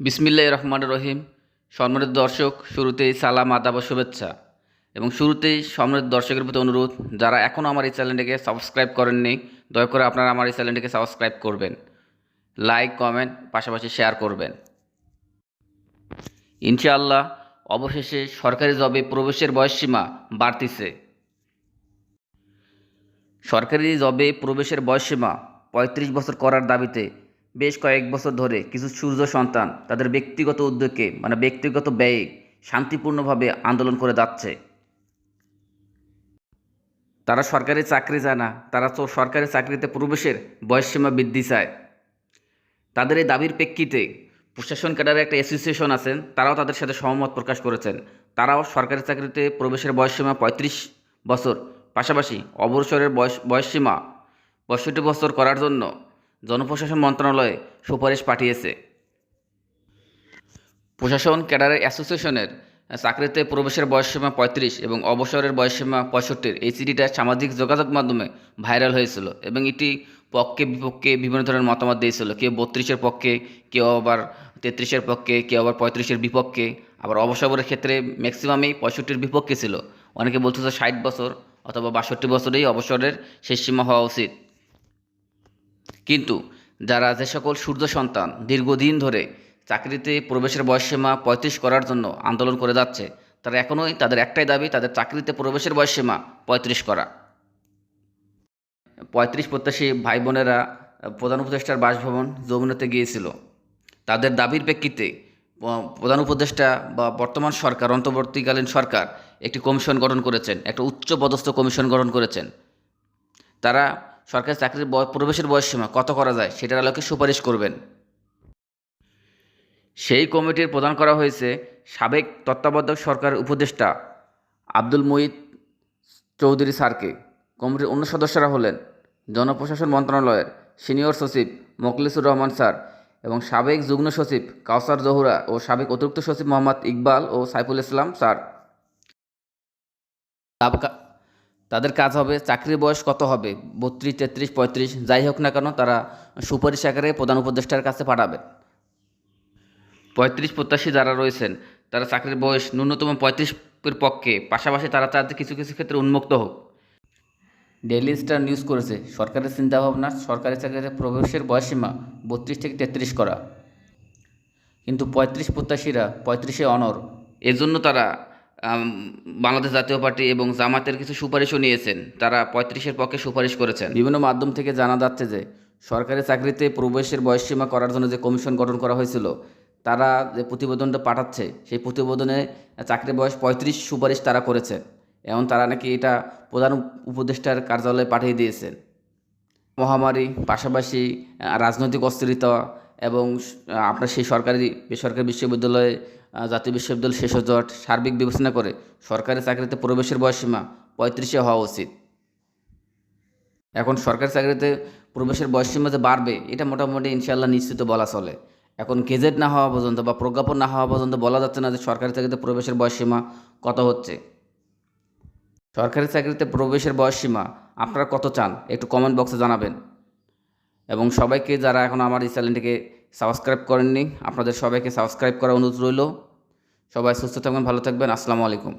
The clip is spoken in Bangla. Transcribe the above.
বিসমিল্লাহ রহমান রহিম। সম্মানিত দর্শক, শুরুতেই সালাম, আদাব শুভেচ্ছা। এবং শুরুতেই সম্মানিত দর্শকের প্রতি অনুরোধ, যারা এখনও আমার এই চ্যানেলটিকে সাবস্ক্রাইব করেননি, দয়া করে আপনারা আমার এই চ্যানেলটিকে সাবস্ক্রাইব করবেন। লাইক, কমেন্ট, পাশাপাশি শেয়ার করবেন। ইনশাআল্লাহ, অবশেষে সরকারি জবে প্রবেশের বয়সসীমা বাড়তিছে। সরকারি জবে প্রবেশের বয়সসীমা পঁয়ত্রিশ বছর করার দাবিতে বেশ কয়েক বছর ধরে কিছু সূর্য সন্তান তাদের ব্যক্তিগত উদ্যোগে মানে ব্যক্তিগত ব্যয়ে শান্তিপূর্ণভাবে আন্দোলন করে যাচ্ছে। তারা সরকারি চাকরি চায় না, তারা তো সরকারি চাকরিতে প্রবেশের বয়সসীমা বৃদ্ধি চায়। তাদের এই দাবির প্রেক্ষিতে প্রশাসন ক্যাডারের একটা অ্যাসোসিয়েশন আছেন, তারাও তাদের সাথে সহমত প্রকাশ করেছেন। তারাও সরকারি চাকরিতে প্রবেশের বয়সসীমা পঁয়ত্রিশ বছর, পাশাপাশি অবসরের বয়স, বয়সসীমা পঁয়ষট্টি বছর করার জন্য জনপ্রশাসন মন্ত্রণালয়ে সুপারিশ পাঠিয়েছে। প্রশাসন ক্যাডারের অ্যাসোসিয়েশনের চাকরিতে প্রবেশের বয়সসীমা পঁয়ত্রিশ এবং অবসরের বয়সসীমা পঁয়ষট্টির এই চিঠিটা সামাজিক যোগাযোগ মাধ্যমে ভাইরাল হয়েছিল এবং এটি পক্ষে বিপক্ষে বিভিন্ন ধরনের মতামত দিয়েছিল। কেউ বত্রিশের পক্ষে, কেউ আবার তেত্রিশের পক্ষে, কেউ আবার পঁয়ত্রিশের বিপক্ষে, আবার অবসরের ক্ষেত্রে ম্যাক্সিমামই পঁয়ষট্টির বিপক্ষে ছিল। অনেকে বলতেছে ষাট বছর অথবা বাষট্টি বছরেই অবসরের শেষ সীমা হওয়া উচিত। কিন্তু যারা যে সকল সূর্য সন্তান দীর্ঘদিন ধরে চাকরিতে প্রবেশের বয়সসীমা পঁয়ত্রিশ করার জন্য আন্দোলন করে যাচ্ছে, তারা এখনোই তাদের একটাই দাবি, তাদের চাকরিতে প্রবেশের বয়সসীমা পঁয়ত্রিশ করা। পঁয়ত্রিশ প্রত্যাশী ভাই বোনেরা প্রধান উপদেষ্টার বাসভবন যমুনাতে গিয়েছিল। তাদের দাবির প্রেক্ষিতে প্রধান উপদেষ্টা বা বর্তমান সরকার, অন্তর্বর্তীকালীন সরকার একটি কমিশন গঠন করেছেন, একটা উচ্চ পদস্থ কমিশন গঠন করেছেন। তারা সরকারি চাকরির প্রবেশের বয়সসীমা কত করা যায় সেটার আলোকে সুপারিশ করবেন। সেই কমিটির প্রদান করা হয়েছে সাবেক তত্ত্বাবধায়ক সরকার উপদেষ্টা আব্দুল মুহিত চৌধুরী স্যারকে। কমিটির অন্য সদস্যরা হলেন জনপ্রশাসন মন্ত্রণালয়ের সিনিয়র সচিব মোখলিসুর রহমান স্যার এবং সাবেক যুগ্ম সচিব কাউসার জহুরা ও সাবেক অতিরিক্ত সচিব মোহাম্মদ ইকবাল ও সাইফুল ইসলাম স্যার। তাদের কাজ হবে, চাকরির বয়স কত হবে? বত্রিশ, তেত্রিশ, পঁয়ত্রিশ, যাই হোক না কেন তারা সুপারিশ আকারে প্রধান উপদেষ্টার কাছে পাঠাবে। পঁয়ত্রিশ প্রত্যাশী যারা রয়েছেন, তারা চাকরির বয়স ন্যূনতম পঁয়ত্রিশের পক্ষে, পাশাপাশি তারা তাদের কিছু কিছু ক্ষেত্রে উন্মুক্ত হোক। ডেইলি স্টার নিউজ করেছে, সরকারের চিন্তাভাবনা, সরকারি চাকরিতে প্রবেশের বয়সীমা বত্রিশ থেকে তেত্রিশ করা। কিন্তু পঁয়ত্রিশ প্রত্যাশীরা পঁয়ত্রিশে অনর এজন্য তারা বাংলাদেশ জাতীয় পার্টি এবং জামাতের কিছু সুপারিশও নিয়েছেন। তারা পঁয়ত্রিশের পক্ষে সুপারিশ করেছেন। বিভিন্ন মাধ্যম থেকে জানা যাচ্ছে যে, সরকারি চাকরিতে প্রবেশের বয়সসীমা করার জন্য যে কমিশন গঠন করা হয়েছিল, তারা যে প্রতিবেদনটা পাঠাচ্ছে, সেই প্রতিবেদনে চাকরির বয়স পঁয়ত্রিশ সুপারিশ তারা করেছে। এবং তারা নাকি এটা প্রধান উপদেষ্টার কার্যালয়ে পাঠিয়ে দিয়েছেন। মহামারী পাশাপাশি রাজনৈতিক অস্থিরতা এবং আপনার সেই সরকারি বেসরকারি বিশ্ববিদ্যালয়ে জাতীয় বিশ্ববিদ্যালয় শেষ জট সার্বিক বিবেচনা করে সরকারি চাকরিতে প্রবেশের বয়সসীমা পঁয়ত্রিশে হওয়া উচিত। এখন সরকারি চাকরিতে প্রবেশের বয়সসীমা যে বাড়বে, এটা মোটামুটি ইনশাল্লাহ নিশ্চিত বলা চলে। এখন গেজেট না হওয়া পর্যন্ত বা প্রজ্ঞাপন না হওয়া পর্যন্ত বলা যাচ্ছে না যে সরকারি চাকরিতে প্রবেশের বয়সসীমা কত হচ্ছে। সরকারি চাকরিতে প্রবেশের বয়সসীমা আপনারা কত চান, একটু কমেন্ট বক্সে জানাবেন। এবং সবাইকে যারা এখন আমার এই চ্যানেলটিকে সাবস্ক্রাইব করেননি, আপনাদের সবাইকে সাবস্ক্রাইব করার অনুরোধ রইল। সবাই সুস্থ থাকবেন, ভালো থাকবেন। আসসালামু আলাইকুম।